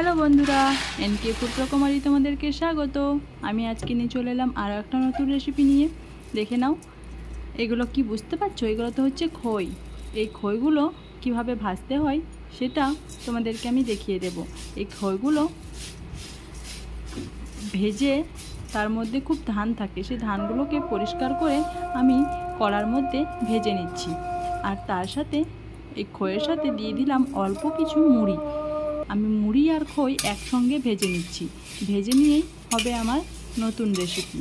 Hello বন্ধুরা, NK food রকমারি তোমাদেরকে স্বাগত। আমি আজকে নিয়ে চলে এলাম আরও একটা নতুন রেসিপি নিয়ে। দেখে নাও, এগুলো কি বুঝতে পারছ? এগুলো তো হচ্ছে খই। এই খইগুলো কীভাবে ভাজতে হয় সেটা তোমাদেরকে আমি দেখিয়ে দেব। এই খইগুলো ভেজে তার মধ্যে খুব ধান থাকে, সেই ধানগুলোকে পরিষ্কার করে আমি কড়ার মধ্যে ভেজে নিচ্ছি। আর তার সাথে এই খইয়ের সাথে দিয়ে দিলাম অল্প কিছু মুড়ি। আমি মুড়ি আর খই একসঙ্গে ভেজে নিচ্ছি। ভেজে নিয়েই হবে আমার নতুন রেসিপি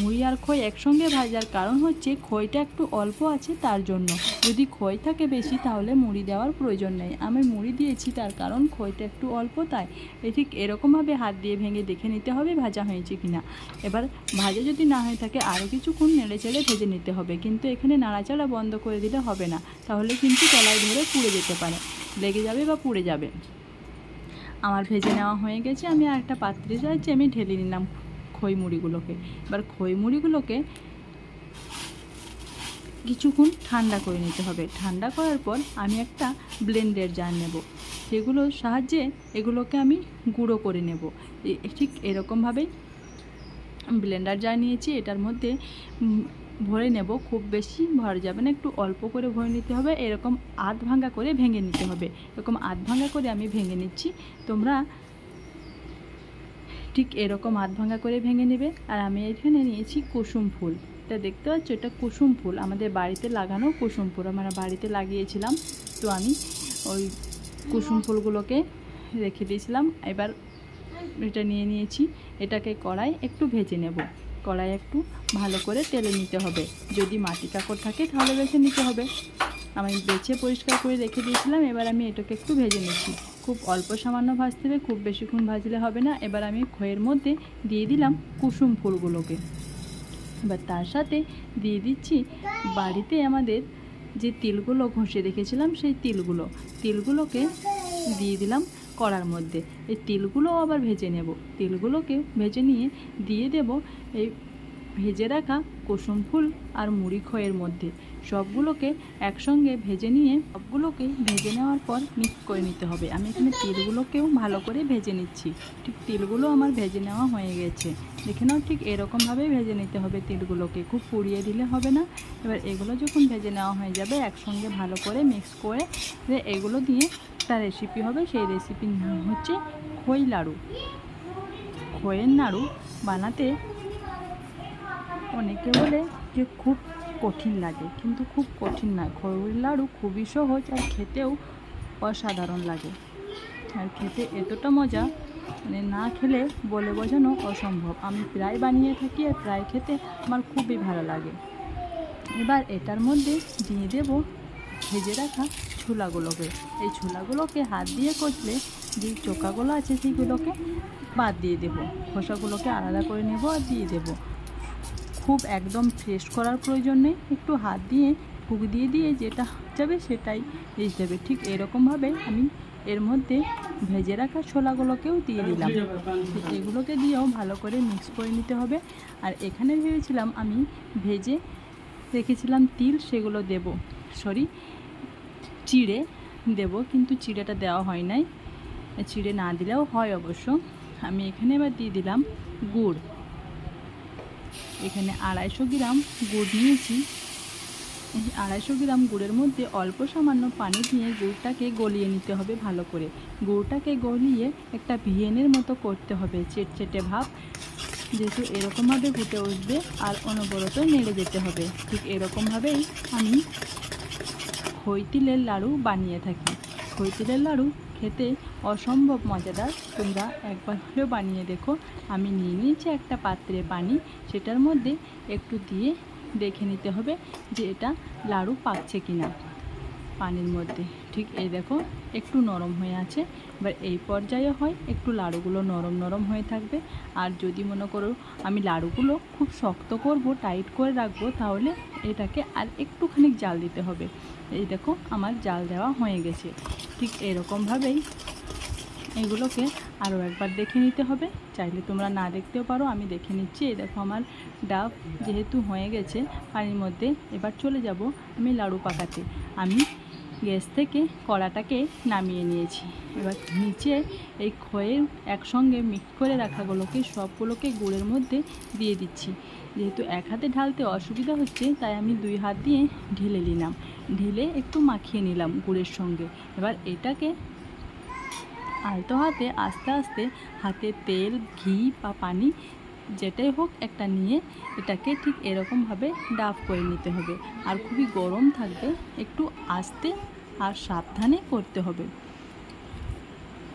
মুড়ি আর খই একসঙ্গে ভাজার কারণ হচ্ছে খইটা একটু অল্প আছে তার জন্য। যদি খই থাকে বেশি তাহলে মুড়ি দেওয়ার প্রয়োজন নেই। আমি মুড়ি দিয়েছি তার কারণ খইটা একটু অল্প তাই। এ ঠিক এরকমভাবে হাত দিয়ে ভেঙে দেখে নিতে হবে ভাজা হয়েছে কিনা। এবার ভাজা যদি না হয়ে থাকে আরও কিছুক্ষণ নেড়ে চেড়ে ভেজে নিতে হবে। কিন্তু এখানে নাড়াচাড়া বন্ধ করে দিলে হবে না। তাহলে কিন্তু তলায় ধরে পুড়ে যেতে পারে। লেগে যাবে বা পুড়ে যাবে। আমার ভেজে নেওয়া হয়ে গেছে, আমি আর একটা পাত্রে সাহায্যে আমি ঢেলে নিলাম খই মুড়িগুলোকে। এবার খই মুড়িগুলোকে কিছুক্ষণ ঠান্ডা করে নিতে হবে। ঠান্ডা করার পর আমি একটা ব্লেন্ডের জার নেব সেগুলোর সাহায্যে এগুলোকে আমি গুঁড়ো করে নেব। ঠিক এরকমভাবেই ব্লেন্ডার জার নিয়েছি, এটার মধ্যে ভরে নেব, খুব বেশি ভরা যাবে না, একটু অল্প করে ভরে নিতে হবে, এরকম আধ ভাঙ্গা করে ভেঙে নিতে হবে। এরকম আধ ভাঙ্গা করে আমি ভেঙে নিচ্ছি, তোমরা ঠিক এরকম আধ ভাঙ্গা করে ভেঙে নেবে। আর আমি এখানে নিয়েছি কুসুম ফুল। এটা দেখতে পাচ্ছ, এটা কুসুম ফুল, আমাদের বাড়িতে লাগানো কুসুম ফুল, আমরা বাড়িতে লাগিয়েছিলাম। তো আমি ওই কুসুম ফুলগুলোকে রেখে দিয়েছিলাম, এবার এটা নিয়ে নিয়েছি, এটাকে কড়াই একটু ভেজে নেব। কড়াই একটু ভালো করে তেলে নিতে হবে। যদি মাটি কাকড় থাকে, তাহলে বেছে নিতে হবে। আমি বেছে পরিষ্কার করে রেখে দিয়েছিলাম, এবার আমি এটাকে একটু ভেজে নিচ্ছি। খুব অল্প সামান্য ভাজতে হবে, খুব বেশিক্ষণ ভাজলে হবে না। এবার আমি খয়ের মধ্যে দিয়ে দিলাম কুসুম ফুলগুলোকে। এবার তার সাথে দিয়ে দিচ্ছি বাড়িতে আমাদের যে তিলগুলো ঘষে রেখেছিলাম, সেই তিলগুলো। তিলগুলোকে দিয়ে দিলাম কড়ার মধ্যে। এই তিলগুলো আবার ভেজে নেব। তিলগুলোকে ভেজে নিয়ে দিয়ে দেব এই ভেজে রাখা কুসুম ফুল আর মুড়ি খয়ের মধ্যে। সবগুলোকে একসঙ্গে ভেজে নিয়ে সবগুলোকে ভেজে নেওয়ার পর মিক্স করে নিতে হবে। আমি এখানে তিলগুলোকেও ভালো করে ভেজে নিচ্ছি। ঠিক তিলগুলো আমার ভেজে নেওয়া হয়ে গেছে। দেখে নাও ঠিক এরকমভাবেই ভেজে নিতে হবে তিলগুলোকে। খুব পুড়িয়ে দিলে হবে না। এবার এগুলো যখন ভেজে নেওয়া হয়ে যাবে, একসঙ্গে ভালো করে মিক্স করে এগুলো দিয়ে একটা রেসিপি হবে, সেই রেসিপির নাম হচ্ছে খই লাড়ু। খইয়ের নাড়ু বানাতে অনেকে বলে যে খুব কঠিন লাগে, কিন্তু খুব কঠিন নয় খইয়ের লাড়ু খুবই সহজ আর খেতেও অসাধারণ লাগে। আর খেতে এতটা মজা মানে না খেলে বলে বোঝানো অসম্ভব। আমি প্রায় বানিয়ে থাকি আর প্রায় খেতে আমার খুবই ভালো লাগে। এবার এটার মধ্যে দিয়ে দেব ভেজে রাখা ছোলাগুলোকে। এই ছোলাগুলোকে হাত দিয়ে কষলে যে চোকাগুলো আছে সেইগুলোকে বাদ দিয়ে দেবো। খোসাগুলোকে আলাদা করে নেব আর দিয়ে দেবো। খুব একদম ফ্রেশ করার প্রয়োজন নেই। একটু হাত দিয়ে ফুক দিয়ে দিয়ে যেটা যাবে সেটাই দিয়ে দেবে। ঠিক এরকমভাবে আমি এর মধ্যে ভেজে রাখা ছোলাগুলোকেও দিয়ে দিলাম। এগুলোকে দিয়েও ভালো করে মিক্স করে নিতে হবে। আর এখানে ভেবেছিলাম আমি ভেজে রেখেছিলাম তিল, সেগুলো দেব। সরি, চিড়ে দেব, কিন্তু চিড়েটা দেওয়া হয় নাই। চিড়ে না দিলেও হয় অবশ্য। আমি এখানে এবার দিয়ে দিলাম গুড়। এখানে আড়াইশো গ্রাম গুড় নিয়েছি। আড়াইশো গ্রাম গুড়ের মধ্যে অল্প সামান্য পানি দিয়ে গুড়টাকে গলিয়ে নিতে হবে ভালো করে। গুড়টাকে গলিয়ে একটা ভিয়েনের মতো করতে হবে, চেটচেটে ভাব, যেহেতু এরকমভাবে ফুটে উঠবে আর অনবরত নেড়ে যেতে হবে। ঠিক এরকমভাবেই আমি খৈতিলের লাড়ু বানিয়ে থাকি। খৈতিলের লাড়ু খেতে অসম্ভব মজাদার। তোমরা একবার হলেও বানিয়ে দেখো। আমি নিয়ে নিয়েছি একটা পাত্রে পানি। সেটার মধ্যে একটু দিয়ে দেখে নিতে হবে যে এটা লাড়ু পাকছে কিনা। পানির মধ্যে। ঠিক এই দেখো, একটু নরম হয়ে আছে। এবার এই পর্যায়ে হয়, একটু লাড়ুগুলো নরম নরম হয়ে থাকবে। আর যদি মনে করো আমি লাড়ুগুলো খুব শক্ত করব, টাইট করে রাখব, তাহলে এটাকে আর একটুখানি জাল দিতে হবে। এই দেখো, আমার জাল দেওয়া হয়ে গেছে। ঠিক এরকমভাবেই এগুলোকে আরও একবার দেখে নিতে হবে। চাইলে তোমরা না দেখতেও পারো, আমি দেখে নিচ্ছি। এই দেখো, আমার ডাব যেহেতু হয়ে গেছে, পানির মধ্যে এবার চলে যাব আমি লাড়ু পাকাতে। আমি গ্যাস থেকে কড়াটাকে নামিয়ে নিয়েছি। এবার নিচে এই খয়ের একসঙ্গে মিক্স করে রাখাগুলোকে সবগুলোকে গুড়ের মধ্যে দিয়ে দিচ্ছি। যেহেতু এক হাতে ঢালতে অসুবিধা হচ্ছে, তাই আমি দুই হাত দিয়ে ঢেলে নিলাম। ঢেলে একটু মাখিয়ে নিলাম গুড়ের সঙ্গে। এবার এটাকে আলতো হাতে আস্তে আস্তে হাতে তেল, ঘি বা পানি যেটাই হোক একটা নিয়ে এটাকে ঠিক এরকমভাবে ডাফ করে নিতে হবে। আর খুবই গরম থাকবে, একটু আস্তে আর সাবধানে করতে হবে।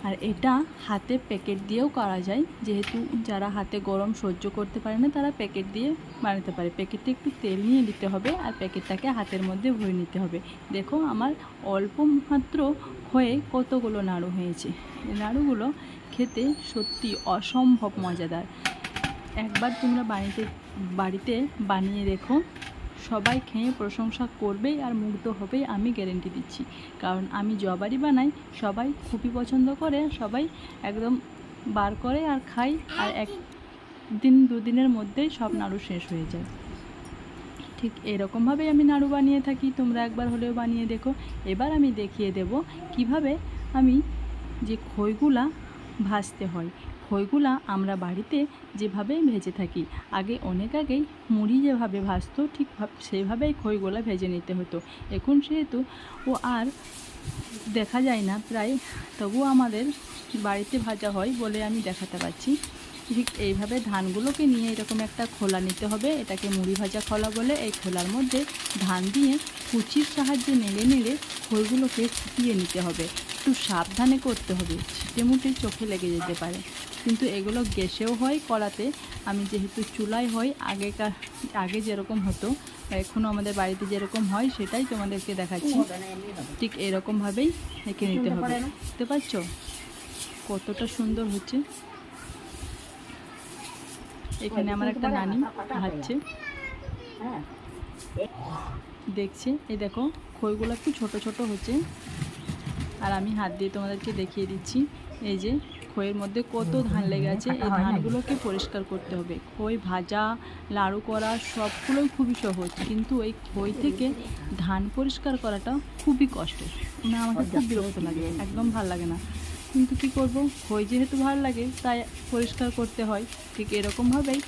আর এটা হাতে প্যাকেট দিয়েও করা যায়, যেহেতু যারা হাতে গরম সহ্য করতে পারে না, তারা প্যাকেট দিয়ে বানাতে পারে। প্যাকেটে একটু তেল নিয়ে নিতে হবে আর প্যাকেটটাকে হাতের মধ্যে ভরে নিতে হবে। দেখো আমার অল্প মাত্র হয়ে কতগুলো নাড়ু হয়েছে। নাড়ুগুলো খেতে সত্যি অসম্ভব মজাদার। একবার তোমরা বাড়িতে বাড়িতে বানিয়ে দেখো। সবাই খেয়ে প্রশংসা করবেই আর মুগ্ধ হবেই আমি গ্যারেন্টি দিচ্ছি। কারণ আমি জবারই বানাই, সবাই খুবই পছন্দ করে, সবাই একদম বার করে আর খাই, আর এক দিন দুদিনের মধ্যেই সব নাড়ু শেষ হয়ে যায়। ঠিক এরকমভাবেই আমি নাড়ু বানিয়ে থাকি, তোমরা একবার হলেও বানিয়ে দেখো। এবার আমি দেখিয়ে দেব কীভাবে আমি যে খইগুলা ভাজতে হয়। খইগুলা আমরা বাড়িতে যেভাবে ভেজে থাকি, আগে অনেক আগেই মুড়ি যেভাবে ভাজতো, ঠিক ভাব- সেভাবেই খইগুলা ভেজে নিতে হতো। এখন সেহেতু ও আর দেখা যায় না প্রায় তবুও আমাদের বাড়িতে ভাজা হয় বলে আমি দেখাতে পারছি। ঠিক এইভাবে ধানগুলোকে নিয়ে এরকম একটা খোলা নিতে হবে, এটাকে মুড়ি ভাজা খোলা বলে এই খোলার মধ্যে ধান দিয়ে কুচির সাহায্যে নেড়ে নেড়ে খইগুলোকে ফুটিয়ে নিতে হবে। একটু সাবধানে করতে হবে। ছিটে মুটে চোখে লেগে যেতে পারে। কিন্তু এগুলো গ্যাসেও হয় কড়াতে। আমি যেহেতু চুলায় হয়, আগেকার, আগে যেরকম হতো এখনও আমাদের বাড়িতে যেরকম হয়, সেটাই তোমাদেরকে দেখাচ্ছি। ঠিক এরকমভাবেই এঁকে নিতে হবে। বুঝতে পারছ? কতটা সুন্দর হচ্ছে। এখানে আমার একটা নানি ভাজছে দেখছে, এই দেখো খইগুলো একটু ছোট ছোট হচ্ছে। আর আমি হাত দিয়ে তোমাদেরকে দেখিয়ে দিচ্ছি এই যে খইয়ের মধ্যে কত ধান লেগে আছে এই ধানগুলোকে পরিষ্কার করতে হবে। খই ভাজা লাড়ু করা সবগুলোই খুবই সহজ কিন্তু এই খই থেকে ধান পরিষ্কার করাটা খুবই কষ্ট না আমাকে খুব বিরক্ত লাগে একদম ভালো লাগে না। কিন্তু কি করব? খই যেহেতু ভালো লাগে তাই পরিষ্কার করতে হয়। ঠিক এরকমভাবেই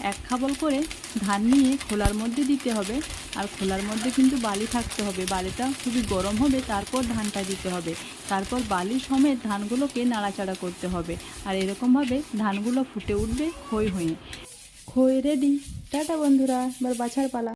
এক খাবল করে ধান নিয়ে খোলার মধ্যে দিতে হবে। আর খোলার মধ্যে কিন্তু বালি থাকতে হবে। বালিটা খুবই গরম হবে, তারপর ধানটা দিতে হবে। তারপর বালি সমেত ধানগুলোকে নাড়াচাড়া করতে হবে। আর এরকমভাবে ধানগুলো ফুটে উঠবে খই হয়ে। খই রেডি টাটা বন্ধুরা, এবার বাছার পালা।